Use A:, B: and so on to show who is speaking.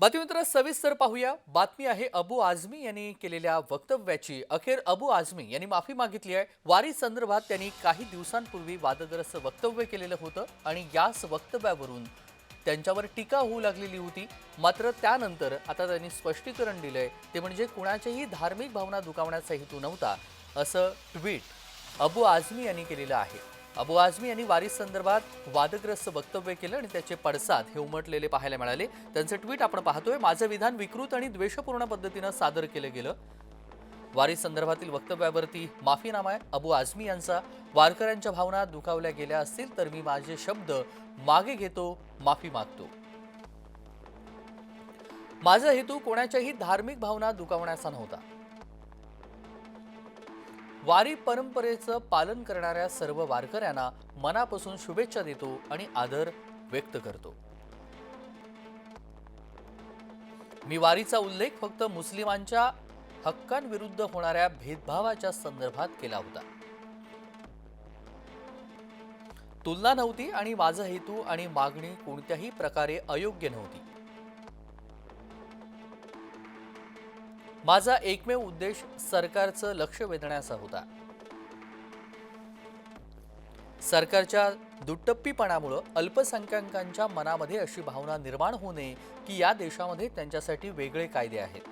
A: बातमीपत्र सविस्तर पाहूया. बातमी आहे अबू आझमी यांनी केलेल्या वक्तव्याची. अखेर अबू आझमी यांनी माफी मागितली आहे. वारी संदर्भात त्यांनी काही दिवसांपूर्वी वादग्रस्त वक्तव्य केलेलं होतं आणि याच वक्तव्यावरून त्यांच्यावर टीका होऊ लागलेली होती. मात्र त्यानंतर आता त्यांनी स्पष्टीकरण दिलंय. ते म्हणजे कुणाच्याही धार्मिक भावना दुखावण्याचा हेतू नव्हता असं ट्विट अबू आझमी यांनी केलेलं आहे. अबू आझमी यांनी वारीस संदर्भात वादग्रस्त वक्तव्य केलं आणि त्याचे पडसाद हे उमटलेले पाहायला मिळाले. त्यांचं ट्विट आपण पाहतोय माझं विधान विकृत आणि द्वेषपूर्ण पद्धतीनं सादर केलं गेलं. वारी संदर्भातील वक्तव्यावरती माफीनामा आहे. अबू आझमी यांचा वारकऱ्यांच्या भावना दुखावल्या गेल्या असतील तर मी माझे शब्द मागे घेतो माफी मागतो. माझा हेतू कोणाच्याही धार्मिक भावना दुखावण्याचा नव्हता. वारी परंपरेचं पालन करणाऱ्या सर्व वारकऱ्यांना मनापासून शुभेच्छा देतो आणि आदर व्यक्त करतो. मी वारीचा उल्लेख फक्त मुस्लिमांच्या हक्कांविरुद्ध होणाऱ्या भेदभावाच्या संदर्भात केला होता. तुलना नव्हती आणि माझा हेतू आणि मागणी कोणत्याही प्रकारे अयोग्य नव्हती. माझा एकमेव उद्देश सरकारचं लक्ष वेधण्याचा होता. सरकारच्या दुट्टप्पीपणामुळं अल्पसंख्याकांच्या मनामध्ये अशी भावना निर्माण होऊ नये की या देशामध्ये त्यांच्यासाठी वेगळे कायदे आहेत.